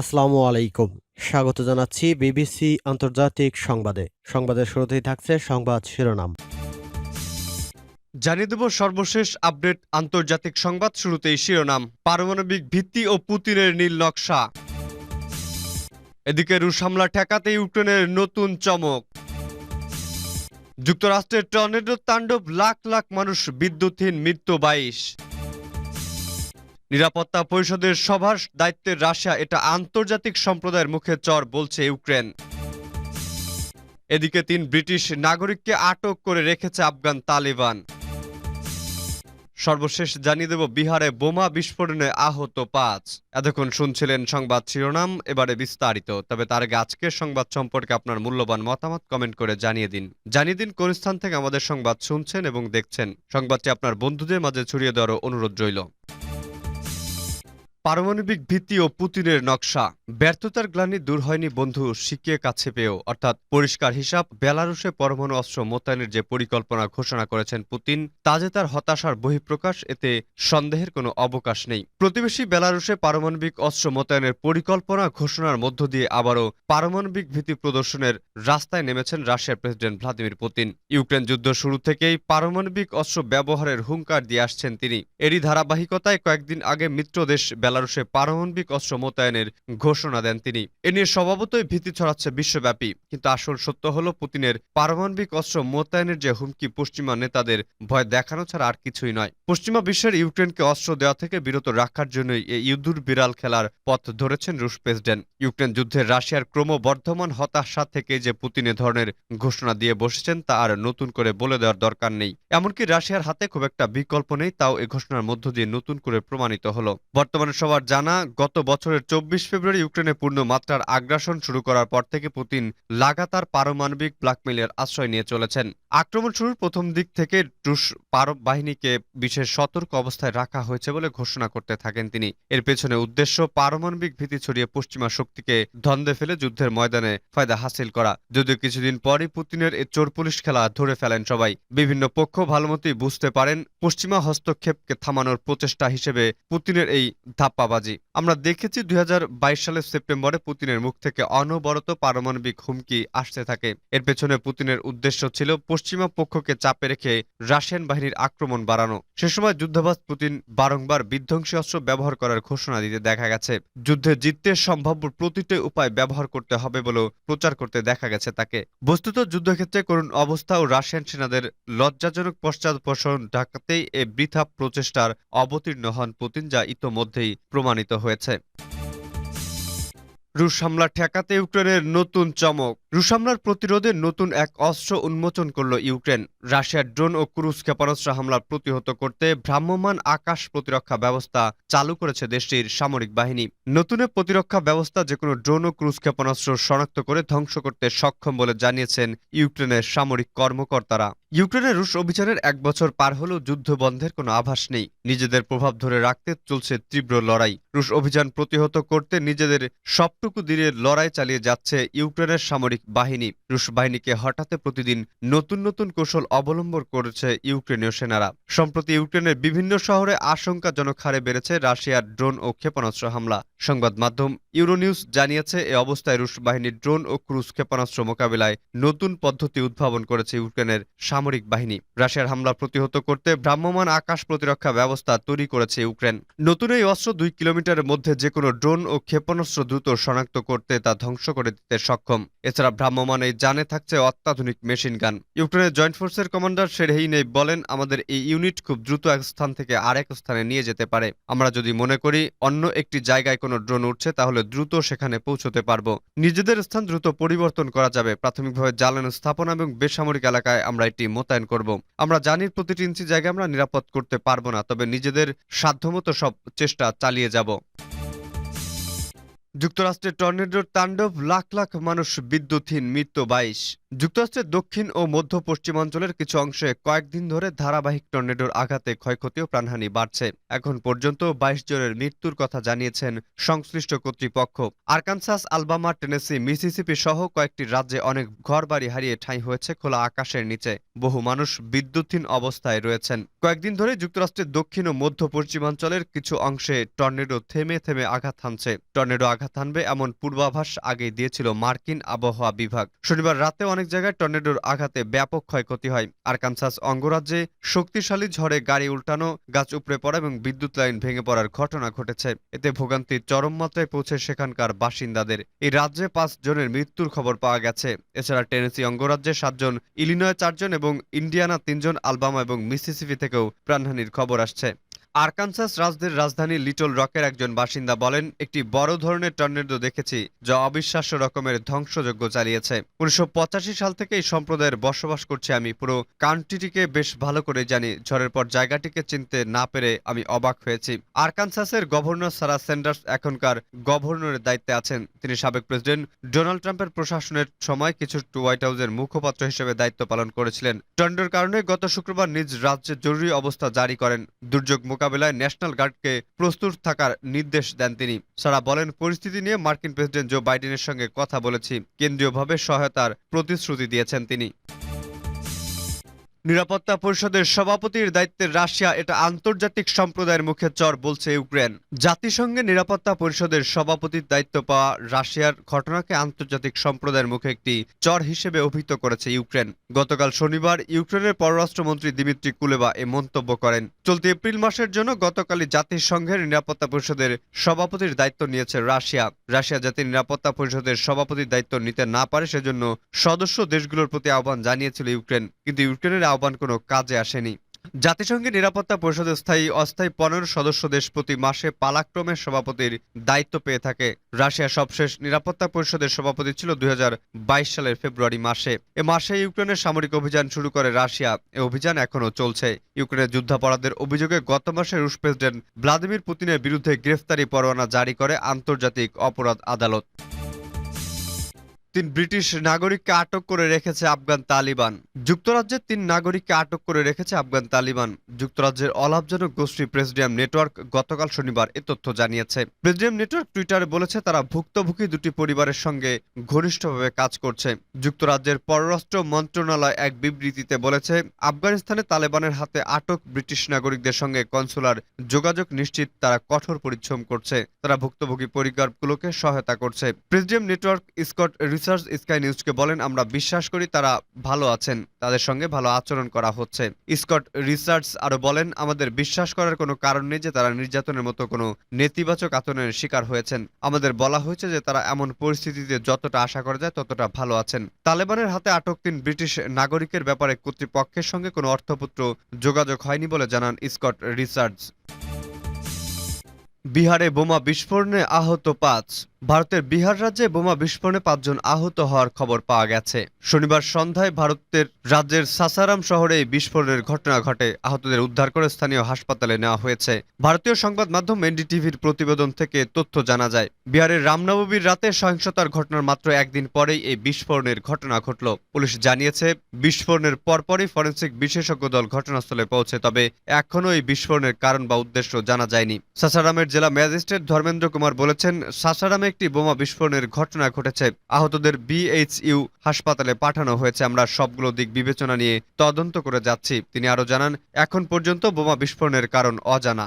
আসসালামু আলাইকুম। স্বাগত জানাচ্ছি বিবিসি আন্তর্জাতিক সংবাদে। সংবাদের শুরুতেই থাকছে সংবাদ শিরোনাম। জানিয়ে দেব সর্বশেষ আপডেট আন্তর্জাতিক সংবাদ শুরুতেই শিরোনাম। পারমাণবিক ভিত্তি ও পুতিনের নীল নকশা। এদিকে রুশ হামলা ঠেকাতে ইউক্রেনের নতুন চমক। যুক্তরাষ্ট্রের টর্নেডো তাণ্ডব লাখ লাখ মানুষ বিদ্যুৎহীন, মৃত্যু বাইশ। নিরাপত্তা পরিষদের সভার দায়িত্বের রাশিয়া এটা আন্তর্জাতিক সম্প্রদায়ের মুখে চর বলছে ইউক্রেন। এদিকে তিন ব্রিটিশ নাগরিককে আটক করে রেখেছে আফগান তালিবান। সর্বশেষ জানিয়ে দেব, বিহারে বোমা বিস্ফোরণে আহত পাঁচ। এতক্ষণ শুনছিলেন সংবাদ শিরোনাম, এবারে বিস্তারিত। তবে তার আগে আজকের সংবাদ সম্পর্কে আপনার মূল্যবান মতামত কমেন্ট করে জানিয়ে দিন। জানিয়ে দিন কোন স্থান থেকে আমাদের সংবাদ শুনছেন এবং দেখছেন। সংবাদটি আপনার বন্ধুদের মাঝে ছড়িয়ে দেওয়ার অনুরোধ রইল। পারমাণবিক ভিত্তি ও পুতিনের নকশা। ব্যর্থতার গ্লানি দূর হয়নি বন্ধু শিখিয়ে কাছে পেয়েও। অর্থাৎ পরিষ্কার হিসাব, বেলারুশে পরমাণু অস্ত্র মোতায়েনের যে পরিকল্পনা ঘোষণা করেছেন পুতিন, তা যে তার হতাশার বহিঃপ্রকাশ, এতে সন্দেহের কোনো অবকাশ নেই। প্রতিবেশী বেলারুশে পারমাণবিক অস্ত্র মোতায়েনের পরিকল্পনা ঘোষণার মধ্য দিয়ে আবারও পারমাণবিক ভীতি প্রদর্শনের রাস্তায় নেমেছেন রাশিয়ার প্রেসিডেন্ট ভ্লাদিমির পুতিন। ইউক্রেন যুদ্ধ শুরু থেকেই পারমাণবিক অস্ত্র ব্যবহারের হুঙ্কার দিয়ে আসছেন তিনি। এরই ধারাবাহিকতায় কয়েকদিন আগে মিত্র দেশ বেলারুশে পারমাণবিক অস্ত্র মোতায়েনের ঘোষণা দেন তিনি। এ নিয়ে স্বভাবতই ভীতি ছড়াচ্ছে বিশ্বব্যাপী। কিন্তু আসল সত্য হলো, পুতিনের পারমাণবিক অস্ত্র মোতায়েনের যে হুমকি পশ্চিমা নেতাদের ভয় দেখানো ছাড়া আর কিছুই নয়। পশ্চিমা বিশ্বের ইউক্রেনকে অস্ত্র দেওয়া থেকে বিরত রাখার জন্যই এই ইউদুর বিড়াল খেলার পথ ধরেছেন রুশ প্রেসিডেন্ট। ইউক্রেন যুদ্ধে রাশিয়ার ক্রমবর্ধমান হতাশা থেকে যে পুতিন এ ধরনের ঘোষণা দিয়ে বসেছেন, তা আর নতুন করে বলে দেওয়ার দরকার নেই। এমনকি রাশিয়ার হাতে খুব একটা বিকল্প নেই, তাও এ ঘোষণার মধ্য দিয়ে নতুন করে প্রমাণিত হলো। বর্তমানে সবার জানা, গত বছরের চব্বিশ ফেব্রুয়ারি ইউক্রেনে পূর্ণ মাত্রার আগ্রাসন শুরু করার পর থেকে পুতিন লাগাতার পারমাণবিক ব্ল্যাকমেলের আশ্রয় নিয়ে চলেছেন। আক্রমণ শুরুর প্রথম দিক থেকে রুশ পারব বাহিনীকে বিশেষ সতর্ক অবস্থায় রাখা হয়েছে বলে ঘোষণা করতে থাকেন তিনি। এর পেছনে উদ্দেশ্য, পারমাণবিক ভীতি ছড়িয়ে পশ্চিমা শক্তিকে ধন্দে ফেলে যুদ্ধের ময়দানে ফায়দা হাসিল করা। যদিও কিছুদিন পরই পুতিনের এই চোর পুলিশ খেলা ধরে ফেলেন সবাই। বিভিন্ন পক্ষ ভালোমতোই বুঝতে পারেন, পশ্চিমা হস্তক্ষেপকে থামানোর প্রচেষ্টা হিসেবে পুতিনের এই ধাপ্পাবাজি আমরা দেখেছি দুই হাজার বাইশ সালের সেপ্টেম্বরে পুতিনের মুখ থেকে অনবরত পারমাণবিক হুমকি আসতে থাকে। এর পেছনে পুতিনের উদ্দেশ্য ছিল পশ্চিমা পক্ষকে চাপে রেখে রাশিয়ান বাহিনীর আক্রমণ বাড়ানো। সে সময় যুদ্ধবাজ পুতিন বারংবার বিধ্বংসী অস্ত্র ব্যবহার করার ঘোষণা দিতে দেখা গেছে। যুদ্ধে জিততে সম্ভাব্য প্রতিটি উপায় ব্যবহার করতে হবে বলেও প্রচার করতে দেখা গেছে তাকে। বস্তুত যুদ্ধক্ষেত্রে করুণ অবস্থা ও রাশিয়ান সেনাদের লজ্জাজনক পশ্চাদপসরণ ঢাকাতেই এ বৃথা প্রচেষ্টার অবতীর্ণ হন পুতিন, যা ইতোমধ্যেই প্রমাণিত হয়েছে। রুশ হামলা ঠেকাতে ইউক্রেনের নতুন চমক। রুশ হামলার প্রতিরোধে নতুন এক অস্ত্র উন্মোচন করল ইউক্রেন। রাশিয়ার ড্রোন ও ক্রুজ ক্ষেপণাস্ত্র হামলা প্রতিহত করতে ভ্রাম্যমাণ আকাশ প্রতিরক্ষা ব্যবস্থা চালু করেছে দেশটির সামরিক বাহিনী। নতুন প্রতিরক্ষা ব্যবস্থা যে কোনো ড্রোন ও ক্রুজ ক্ষেপণাস্ত্র শনাক্ত করে ধ্বংস করতে সক্ষম বলে জানিয়েছেন ইউক্রেনের সামরিক কর্মকর্তারা। ইউক্রেনের রুশ অভিযানের এক বছর পার হলেও যুদ্ধ বন্ধের কোনো আভাস নেই। নিজেদের প্রভাব ধরে রাখতে চলছে তীব্র লড়াই। রুশ অভিযান প্রতিহত করতে নিজেদের সবটুকু দিয়ে লড়াই চালিয়ে যাচ্ছে ইউক্রেনের সামরিক বাহিনী, রুশ বাহিনীকে হঠাতে প্রতিদিন নতুন নতুন কৌশল অবলম্বন করেছে ইউক্রেনীয় সেনারা। সম্প্রতি ইউক্রেনের বিভিন্ন শহরে আশঙ্কাজনক হারে বেড়েছে রাশিয়ার ড্রোন ও ক্ষেপণাস্ত্র হামলা। সংবাদ মাধ্যম ইউরোনিউজ জানিয়েছে, এ অবস্থায় রুশ বাহিনীর ড্রোন ও ক্রুজ ক্ষেপণাস্ত্র মোকাবিলায় নতুন পদ্ধতি উদ্ভাবন করেছে ইউক্রেনের সামরিক বাহিনী। রাশিয়ার হামলা প্রতিহত করতে ভ্রাম্যমান আকাশ প্রতিরক্ষা ব্যবস্থা তৈরি করেছে ইউক্রেন। নতুন এই অস্ত্র দুই কিলোমিটারের মধ্যে যে কোনো ড্রোন ও ক্ষেপণাস্ত্র দ্রুত শনাক্ত করতে তা ধ্বংস করে দিতে সক্ষম। এছাড়া ভ্রাম্যমাণ এই জানে থাকছে অত্যাধুনিক মেশিন গান। ইউক্রেনের জয়েন্ট ফোর্সের কমান্ডার সেরহেইনেই বলেন, আমাদের এই ইউনিট খুব দ্রুত এক স্থান থেকে আরেক স্থানে নিয়ে যেতে পারে। আমরা যদি মনে করি অন্য একটি জায়গায় কোনো ড্রোন উঠছে, তাহলে দ্রুত সেখানে পৌঁছতে পারব। নিজেদের স্থান দ্রুত পরিবর্তন করা যাবে। প্রাথমিকভাবে জ্বালানি স্থাপনা এবং বেসামরিক এলাকায় আমরা এটি মোতায়েন করব। আমরা জানি প্রতিটি ইঞ্চি জায়গা আমরা নিরাপদ করতে পারব না, তবে নিজেদের সাধ্যমতো সব চেষ্টা চালিয়ে যাব। যুক্তরাষ্ট্রের টর্নেডোর তাণ্ডব লাখ লাখ মানুষ বিদ্যুৎহীন, মৃত্যু বাইশ। যুক্তরাষ্ট্রের দক্ষিণ ও মধ্য পশ্চিমাঞ্চলের কিছু অংশে কয়েকদিন ধরে ধারাবাহিক টর্নেডোর আঘাতে ক্ষয়ক্ষতি ও প্রাণহানি বাড়ছে। এখন পর্যন্ত বাইশ জনের মৃত্যুর কথা জানিয়েছেন সংশ্লিষ্ট কর্তৃপক্ষ। আরকানসাস, আলবামা, টেনেসি, মিসিসিপি সহ কয়েকটি রাজ্যে অনেক ঘরবাড়ি হারিয়ে ঠাঁই হয়েছে খোলা আকাশের নিচে। বহু মানুষ বিদ্যুৎহীন অবস্থায় রয়েছেন। কয়েকদিন ধরে যুক্তরাষ্ট্রের দক্ষিণ ও মধ্য পশ্চিমাঞ্চলের কিছু অংশে টর্নেডো থেমে থেমে আঘাত হানছে। টর্নেডো আঘাত আঘাত হানবে এমন পূর্বাভাস আগেই দিয়েছিল মার্কিন আবহাওয়া বিভাগ। শনিবার রাতে অনেক জায়গায় টর্নেডোর আঘাতে ব্যাপক ক্ষয়ক্ষতি হয়। আরকানসাস অঙ্গরাজ্যে শক্তিশালী ঝড়ে গাড়ি উল্টানো, গাছ উপড়ে পড়া এবং বিদ্যুৎ লাইন ভেঙে পড়ার ঘটনা ঘটেছে। এতে ভোগান্তি চরম মাত্রায় পৌঁছে সেখানকার বাসিন্দাদের। এই রাজ্যে পাঁচ জনের মৃত্যুর খবর পাওয়া গেছে। এছাড়া টেনেসি অঙ্গরাজ্যে সাতজন, ইলিনয় চারজন এবং ইন্ডিয়ানা তিনজন, আলবামা এবং মিসিসিপি থেকেও প্রাণহানির খবর আসছে। আরকানসাস রাজ্যের রাজধানী লিটল রকের একজন বাসিন্দা বলেন, একটি বড় ধরনের টর্নেডো দেখেছি, যা অবিশ্বাস্য রকমের ধ্বংসযজ্ঞ চালিয়েছে। উনিশশো সাল থেকে এই সম্প্রদায়ের বসবাস করছি আমি। পুরো কান্ট্রিটিকে বেশ ভালো করে জানি। ঝড়ের পর জায়গাটিকে চিনতে না পেরে আমি অবাক হয়েছি। আরকানসাসের গভর্নর সারা স্যান্ডার্স এখনকার গভর্নরের দায়িত্বে আছেন। তিনি সাবেক প্রেসিডেন্ট ডোনাল্ড ট্রাম্পের প্রশাসনের সময় কিছু হোয়াইট হাউসের মুখপাত্র হিসেবে দায়িত্ব পালন করেছিলেন। টর্নেডোর কারণে গত শুক্রবার নিজ রাজ্যে জরুরি অবস্থা জারি করেন দুর্যোগ মোকাবিলায় ন্যাশনাল গার্ডকে প্রস্তুত থাকার নির্দেশ দেন তিনি। সারা বলেন, পরিস্থিতি নিয়ে মার্কিন প্রেসিডেন্ট জো বাইডেনের সঙ্গে কথা বলেছি। কেন্দ্রীয়ভাবে সহায়তার প্রতিশ্রুতি দিয়েছেন তিনি। নিরাপত্তা পরিষদের সভাপতির দায়িত্বে রাশিয়া এটা আন্তর্জাতিক সম্প্রদায়ের মুখে চর বলছে ইউক্রেন। জাতিসংঘের নিরাপত্তা পরিষদের সভাপতির দায়িত্ব পাওয়া রাশিয়ার ঘটনাকে আন্তর্জাতিক সম্প্রদায়ের মুখে একটি চর হিসেবে অভিহিত করেছে ইউক্রেন। গতকাল শনিবার ইউক্রেনের পররাষ্ট্রমন্ত্রী দিমিত্রি কুলেবা এ মন্তব্য করেন। চলতি এপ্রিল মাসের জন্য গতকালই জাতিসংঘের নিরাপত্তা পরিষদের সভাপতির দায়িত্ব নিয়েছে রাশিয়া। রাশিয়া যাতে নিরাপত্তা পরিষদের সভাপতির দায়িত্ব নিতে না পারে, সেজন্য সদস্য দেশগুলোর প্রতি আহ্বান জানিয়েছিল ইউক্রেন। কিন্তু ইউক্রেনের আহ্বান কোনো কাজে আসেনি। জাতিসংঘের নিরাপত্তা পরিষদের স্থায়ী, অস্থায়ী পনেরো সদস্য দেশ প্রতি মাসে পালাক্রমে সভাপতির দায়িত্ব পেয়ে থাকে। রাশিয়া সবশেষ নিরাপত্তা পরিষদের সভাপতি ছিল দুই হাজার বাইশ সালের ফেব্রুয়ারি মাসে। এ মাসে ইউক্রেনের সামরিক অভিযান শুরু করে রাশিয়া। এ অভিযান এখনও চলছে। ইউক্রেনের যুদ্ধাপরাধের অভিযোগে গত মাসে রুশ প্রেসিডেন্ট ভ্লাদিমির পুতিনের বিরুদ্ধে গ্রেফতারি পরোয়ানা জারি করে আন্তর্জাতিক অপরাধ আদালত। তিন ব্রিটিশ নাগরিককে আটক করে রেখেছে আফগান তালিবান। যুক্তরাজ্যের তিন নাগরিককে আটক করে রেখেছে আফগান তালিবান। যুক্তরাজ্যের অলাভজনক গোষ্ঠী প্রেসিডিয়াম নেটওয়ার্ক গতকাল শনিবার এ তথ্য জানিয়েছে। প্রেসিডিয়াম নেটওয়ার্ক টুইটারে বলেছে, তারা ভুক্তভোগী দুটি পরিবারের সঙ্গে ঘনিষ্ঠভাবে কাজ করছে। যুক্তরাজ্যের পররাষ্ট্র মন্ত্রণালয় এক বিবৃতিতে বলেছে, আফগানিস্তানে তালেবানের হাতে আটক ব্রিটিশ নাগরিকদের সঙ্গে কনসুলার যোগাযোগ নিশ্চিত তারা কঠোর পরিশ্রম করছে। তারা ভুক্তভোগী পরিবারগুলোকে সহায়তা করছে। Presidium network Scott research Sky নিউজকে বলেন, আমরা বিশ্বাস করি তারা ভালো আছেন, তাদের সঙ্গে ভালো আচরণ করা হচ্ছে। স্কট রিসার্চ আরও বলেন, আমাদের বিশ্বাস করার কোনো কারণ নেই যে তারা নির্যাতনের মতো কোনো নেতিবাচক আচরণের শিকার হয়েছেন। আমাদের বলা হয়েছে যে তারা এমন পরিস্থিতিতে যতটা আশা করা যায় ততটা ভালো আছেন। তালেবানের হাতে আটক তিন ব্রিটিশ নাগরিকের ব্যাপারে কর্তৃপক্ষের সঙ্গে কোনো অর্থপুত্র যোগাযোগ হয়নি বলে জানান স্কট রিসার্চ বিহারে বোমা বিস্ফোরণে আহত পাঁচ। ভারতের বিহার রাজ্যে বোমা বিস্ফোরণে পাঁচজন আহত হওয়ার খবর পাওয়া গেছে। শনিবার সন্ধ্যায় ভারতের রাজ্যের সাসারাম শহরে এই বিস্ফোরণের ঘটনা ঘটে। আহতদের উদ্ধার করে স্থানীয় হাসপাতালে নেওয়া হয়েছে। ভারতীয় সংবাদ মাধ্যম এনডিটিভির প্রতিবেদন থেকে তথ্য জানা যায়, বিহারের রামনবমীর রাতে সহিংসতার ঘটনার মাত্র একদিন পরেই এই বিস্ফোরণের ঘটনা ঘটল। পুলিশ জানিয়েছে, বিস্ফোরণের পরপরই ফরেন্সিক বিশেষজ্ঞ দল ঘটনাস্থলে পৌঁছে, তবে এখনও এই বিস্ফোরণের কারণ বা উদ্দেশ্য জানা যায়নি। সাসারামের জেলা ম্যাজিস্ট্রেট ধর্মেন্দ্র কুমার বলেছেন, সাসারামে একটি বোমা বিস্ফোরণের ঘটনা ঘটেছে। আহতদের বিএইচইউ হাসপাতালে পাঠানো হয়েছে। আমরা সবগুলো দিক বিবেচনা নিয়ে তদন্ত করে যাচ্ছি। তিনি আরও জানান, এখন পর্যন্ত বোমা বিস্ফোরণের কারণ অজানা।